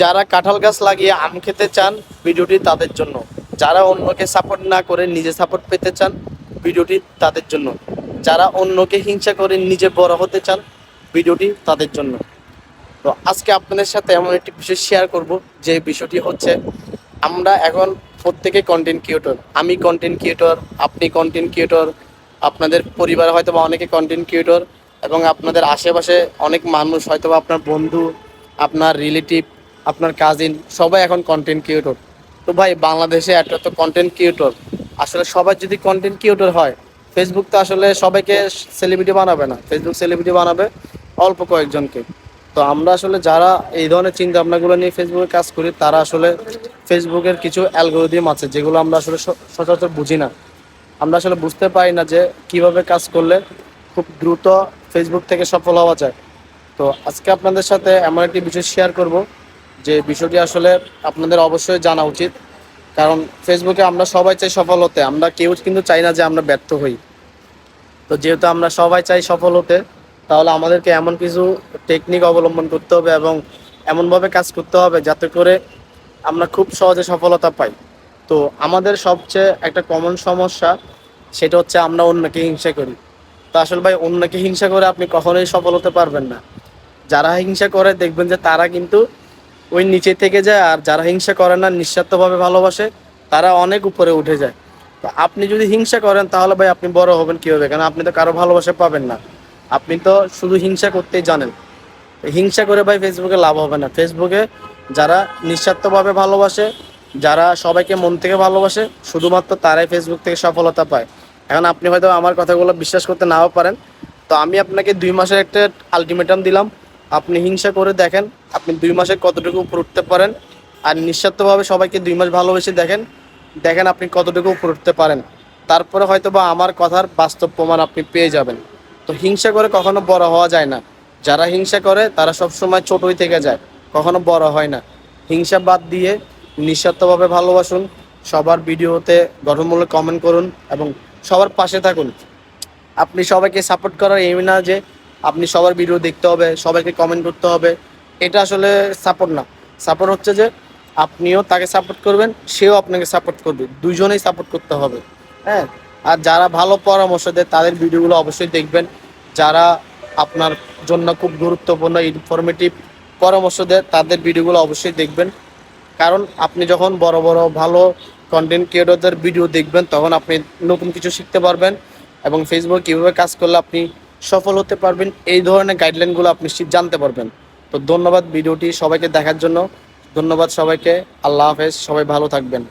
যারা কাঁঠাল গাছ লাগিয়ে আম খেতে চান, ভিডিওটি তাদের জন্য। যারা অন্যকে সাপোর্ট না করে নিজে সাপোর্ট পেতে চান, ভিডিওটি তাদের জন্য। যারা অন্যকে হিংসা করে নিজে বড় হতে চান, ভিডিওটি তাদের জন্য। তো আজকে আপনাদের সাথে এমন একটি বিষয় শেয়ার করব, যে বিষয়টি হচ্ছে, আমরা এখন প্রত্যেকে কন্টেন্ট ক্রিয়েটর আমি কন্টেন্ট ক্রিয়েটর আপনি কন্টেন্ট ক্রিয়েটর আপনাদের পরিবার হয়তো বা অনেকে কন্টেন্ট ক্রিয়েটর এবং আপনাদের আশেপাশে অনেক মানুষ হয়তো বা আপনার বন্ধু, আপনার রিলেটিভ আপনার কাজিন সবাই এখন কন্টেন্ট ক্রিয়েটর তো ভাই, বাংলাদেশে একটা তো কন্টেন্ট ক্রিয়েটর আসলে সবাই যদি কন্টেন্ট ক্রিয়েটর হয় ফেসবুক তো আসলে সবাইকে সেলিব্রিটি বানাবে না। ফেসবুক সেলিব্রিটি বানাবে অল্প কয়েকজনকে। তো আমরা আসলে যারা এই ধরনের চিন্তা ভাবনাগুলো নিয়ে ফেসবুকে কাজ করি, তারা আসলে ফেসবুকের কিছু অ্যালগোরিদম আছে, যেগুলো আমরা আসলে সচরাচর বুঝি না। আমরা আসলে বুঝতে পারি না যে কীভাবে কাজ করলে খুব দ্রুত ফেসবুক থেকে সফল হওয়া যায়। তো আজকে আপনাদের সাথে এমন একটি বিষয় শেয়ার করব। যে বিষয়টি আসলে আপনাদের অবশ্যই জানা উচিত। কারণ ফেসবুকে আমরা সবাই চাই সফল হতে আমরা কেউ কিন্তু চাই না যে আমরা ব্যর্থ হই। তো যেহেতু আমরা সবাই চাই সফল হতে তাহলে আমাদেরকে এমন কিছু টেকনিক অবলম্বন করতে হবে এবং এমনভাবে কাজ করতে হবে যাতে করে আমরা খুব সহজে সফলতা পাই। তো আমাদের সবচেয়ে একটা কমন সমস্যা, সেটা হচ্ছে আমরা অন্যকে হিংসা করি। তো আসলে ভাই, অন্যকে হিংসা করে আপনি কখনোই সফল হতে পারবেন না। যারা হিংসা করে, দেখবেন যে তারা কিন্তু ওই নিচে থেকে যায় আর যারা হিংসা করে না, নিঃস্বার্থভাবে ভালোবাসে, তারা অনেক উপরে উঠে যায়। তো আপনি যদি হিংসা করেন, তাহলে ভাই আপনি বড় হবেন কীভাবে? কারণ আপনি তো কারও ভালোবাসা পাবেন না। আপনি তো শুধু হিংসা করতেই জানেন। হিংসা করে ভাই ফেসবুকে লাভ হবে না। ফেসবুকে যারা নিঃস্বার্থভাবে ভালোবাসে, যারা সবাইকে মন থেকে ভালোবাসে, শুধুমাত্র তারাই ফেসবুক থেকে সফলতা পায়। এখন আপনি হয়তো আমার কথাগুলো বিশ্বাস করতে নাও পারেন। তো আমি আপনাকে দুই মাসের একটা আলটিমেটাম দিলাম। আপনি হিংসা করে দেখেন, আপনি দুই মাসে কতটুকু উপর উঠতে পারেন, আর নিঃস্বার্থভাবে সবাইকে দুই মাস ভালোবেসে দেখেন দেখেন আপনি কতটুকু উপর উঠতে পারেন। তারপরে হয়তো বা আমার কথার বাস্তব প্রমাণ আপনি পেয়ে যাবেন। তো হিংসা করে কখনো বড় হওয়া যায় না। যারা হিংসা করে, তারা সবসময় ছোটই থেকে যায়, কখনো বড় হয় না। হিংসা বাদ দিয়ে নিঃস্বার্থভাবে ভালোবাসুন, সবার ভিডিওতে গঠনমূলক কমেন্ট করুন এবং সবার পাশে থাকুন। আপনি সবাইকে সাপোর্ট করার এই না যে আপনি সবার ভিডিও দেখতে হবে, সবাইকে কমেন্ট করতে হবে। এটা আসলে সাপোর্ট না। সাপোর্ট হচ্ছে যে আপনিও তাকে সাপোর্ট করবেন, সেও আপনাকে সাপোর্ট করবে। দুজনেই সাপোর্ট করতে হবে হ্যাঁ? আর যারা ভালো পরামর্শ দেয়, তাদের ভিডিওগুলো অবশ্যই দেখবেন। যারা আপনার জন্য খুব গুরুত্বপূর্ণ ইনফরমেটিভ পরামর্শ দেয়, তাদের ভিডিওগুলো অবশ্যই দেখবেন। কারণ আপনি যখন বড় বড়, ভালো কন্টেন্ট ক্রিয়েটরদের ভিডিও দেখবেন, তখন আপনি নতুন কিছু শিখতে পারবেন এবং ফেসবুক কীভাবে কাজ করলে আপনি সফল হতে পারবেন, এই ধরনের গাইডলাইনগুলো আপনি জানতে পারবেন। তো ধন্যবাদ ভিডিওটি সবাইকে দেখার জন্য। ধন্যবাদ সবাইকে। আল্লাহ হাফেজ। সবাই ভালো থাকবেন।